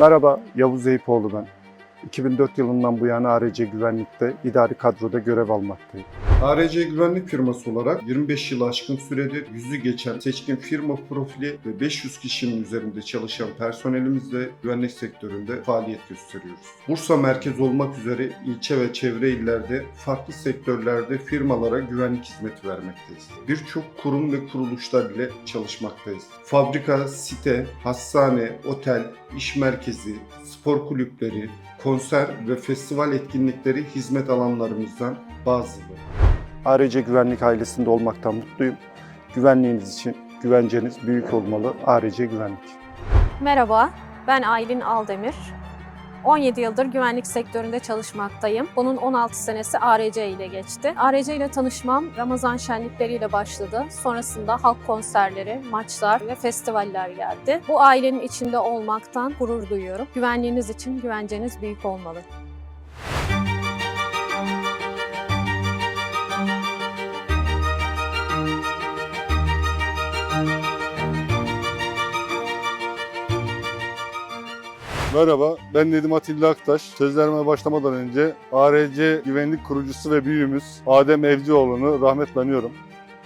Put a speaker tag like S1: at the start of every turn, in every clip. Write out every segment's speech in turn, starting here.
S1: Merhaba, Yavuz Eyüpoğlu ben. 2004 yılından bu yana ARC Güvenlik'te idari kadroda görev almaktayım. ARC Güvenlik firması olarak 25 yılı aşkın süredir yüzü geçen seçkin firma profili ve 500 kişinin üzerinde çalışan personelimizle güvenlik sektöründe faaliyet gösteriyoruz. Bursa merkez olmak üzere ilçe ve çevre illerde farklı sektörlerde firmalara güvenlik hizmeti vermekteyiz. Birçok kurum ve kuruluşlar ile çalışmaktayız. Fabrika, site, hastane, otel, iş merkezi, spor kulüpleri, konser ve festival etkinlikleri hizmet alanlarımızdan bazıları. ARC Güvenlik ailesinde olmaktan mutluyum. Güvenliğiniz için güvenceniz büyük olmalı. ARC Güvenlik.
S2: Merhaba, ben Aylin Aldemir. 17 yıldır güvenlik sektöründe çalışmaktayım. Bunun 16 senesi ARC ile geçti. ARC ile tanışmam Ramazan şenlikleriyle başladı. Sonrasında halk konserleri, maçlar ve festivaller geldi. Bu ailenin içinde olmaktan gurur duyuyorum. Güvenliğiniz için güvenceniz büyük olmalı.
S3: Merhaba, ben Nedim Atilla Aktaş. Sözlerime başlamadan önce ARC güvenlik kurucusu ve büyüğümüz Adem Evcioğlu'nu rahmetle anıyorum.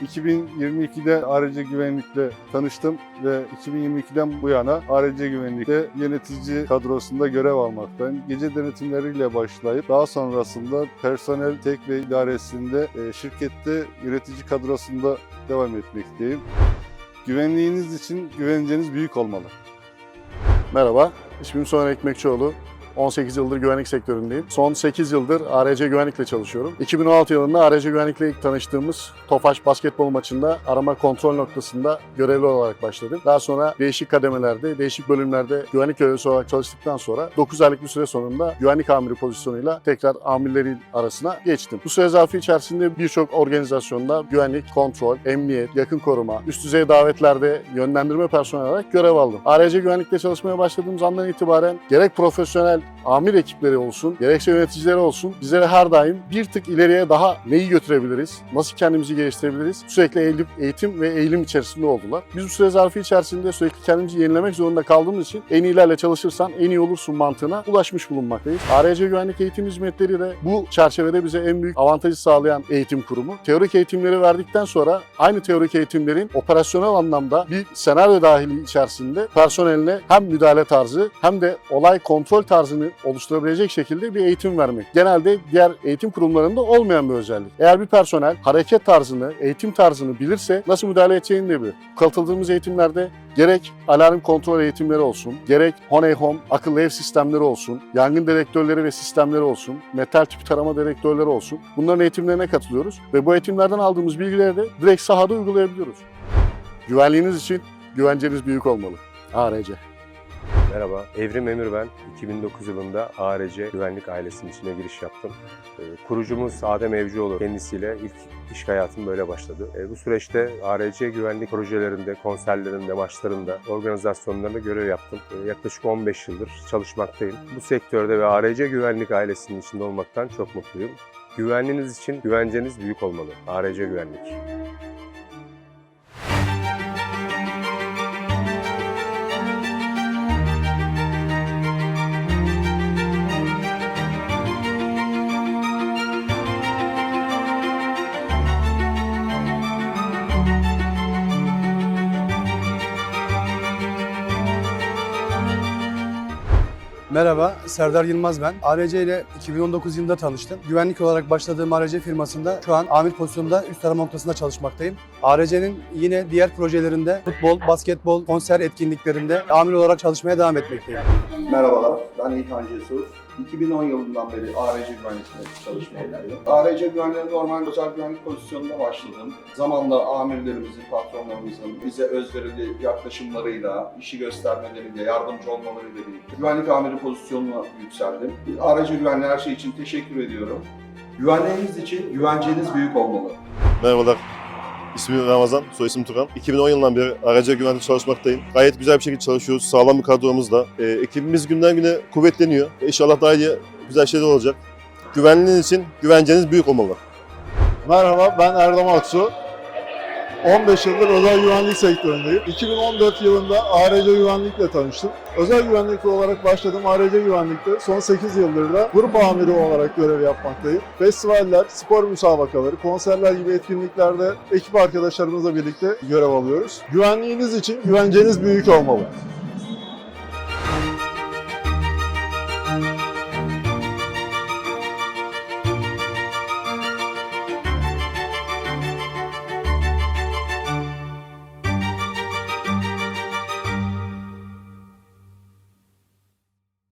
S3: 2022'de ARC Güvenlik'le tanıştım ve 2022'den bu yana ARC Güvenlik'te yönetici kadrosunda görev almaktayım. Gece denetimleriyle başlayıp daha sonrasında personel tek ve idaresinde e, şirkette yönetici kadrosunda devam etmekteyim. Güvenliğiniz için güvenceniz büyük olmalı.
S4: Merhaba, ismim Soner Ekmekçioğlu. 18 yıldır güvenlik sektöründeyim. Son 8 yıldır ARC Güvenlik'le çalışıyorum. 2016 yılında ARC Güvenlik'le ilk tanıştığımız Tofaş basketbol maçında arama kontrol noktasında görevli olarak başladım. Daha sonra değişik kademelerde, değişik bölümlerde güvenlik görevlisi olarak çalıştıktan sonra 9 aylık bir süre sonunda güvenlik amiri pozisyonuyla tekrar amirlerin arasına geçtim. Bu süre zarfı içerisinde birçok organizasyonda güvenlik, kontrol, emniyet, yakın koruma, üst düzey davetlerde yönlendirme personeli olarak görev aldım. ARC Güvenlik'te çalışmaya başladığımız andan itibaren gerek profesyonel amir ekipleri olsun, gerekse yöneticileri olsun bizlere her daim bir tık ileriye daha neyi götürebiliriz, nasıl kendimizi geliştirebiliriz sürekli eğilim, eğitim ve eğilim içerisinde oldular. Biz bu süre zarfı içerisinde sürekli kendimizi yenilemek zorunda kaldığımız için en iyilerle çalışırsan en iyi olursun mantığına ulaşmış bulunmaktayız. ARC Güvenlik Eğitim Hizmetleri de bu çerçevede bize en büyük avantajı sağlayan eğitim kurumu. Teorik eğitimleri verdikten sonra aynı teorik eğitimlerin operasyonel anlamda bir senaryo dahili içerisinde personeline hem müdahale tarzı hem de olay kontrol tarzını oluşturabilecek şekilde bir eğitim vermek. Genelde diğer eğitim kurumlarında olmayan bir özellik. Eğer bir personel hareket tarzını, eğitim tarzını bilirse nasıl müdahale edeceğini de bilir. Katıldığımız eğitimlerde gerek alarm kontrol eğitimleri olsun, gerek Honey Home akıllı ev sistemleri olsun, yangın dedektörleri ve sistemleri olsun, metal tipi tarama dedektörleri olsun. Bunların eğitimlerine katılıyoruz ve bu eğitimlerden aldığımız bilgileri de direkt sahada uygulayabiliyoruz. Güvenliğiniz için güvenceniz büyük olmalı. ARC.
S5: Merhaba, Evrim Emir ben. 2009 yılında ARC güvenlik ailesinin içine giriş yaptım. Ee, Kurucumuz Adem Evcioğlu kendisiyle ilk iş hayatım böyle başladı. Ee, Bu süreçte ARC güvenlik projelerinde, konserlerinde, maçlarında, organizasyonlarında görev yaptım. Ee, Yaklaşık 15 yıldır çalışmaktayım. Bu sektörde ve ARC güvenlik ailesinin içinde olmaktan çok mutluyum. Güvenliğiniz için güvenceniz büyük olmalı. ARC Güvenlik.
S6: Merhaba, Serdar Yılmaz ben. ARC ile 2019 yılında tanıştım. Güvenlik olarak başladığım ARC firmasında şu an amir pozisyonunda üst arama noktasında çalışmaktayım. ARC'nin yine diğer projelerinde futbol, basketbol, konser etkinliklerinde amir olarak çalışmaya devam etmekteyim.
S7: Merhabalar, ben İlhan Cesur. 2010 yılından beri ARC güvenlikte çalışmaktayım. ARC güvenliğe normal özel güvenlik pozisyonunda başladım. Zamanla amirlerimizin, patronlarımızın bize özverili yaklaşımlarıyla, işi göstermeleriyle, yardımcı olmalarıyla birlikte güvenlik amiri pozisyonuna yükseldim. ARC güvenliğe her şey için teşekkür ediyorum. Güvenliğiniz için güvenceniz büyük olmalı.
S8: Merhabalar. İsmim Ramazan, soy isim Turan. 2010 yılından beri araca güvenlik çalışmaktayım. Gayet güzel bir şekilde çalışıyoruz. Sağlam bir kadromuzla. E, ekibimiz günden güne kuvvetleniyor. E, İnşallah daha iyi güzel şeyler olacak. Güvenliğiniz için güvenceniz büyük olmalı.
S3: Merhaba, ben Erdem Aksu.
S9: 15 yıldır özel güvenlik sektöründeyim. 2014 yılında ARC Güvenlik'le tanıştım. Özel güvenlik olarak başladım ARC Güvenlik'te. Son 8 yıldır da grup amiri olarak görev yapmaktayım. Festivaller, spor müsabakaları, konserler gibi etkinliklerde ekip arkadaşlarımızla birlikte görev alıyoruz. Güvenliğiniz için güvenceniz büyük olmalı.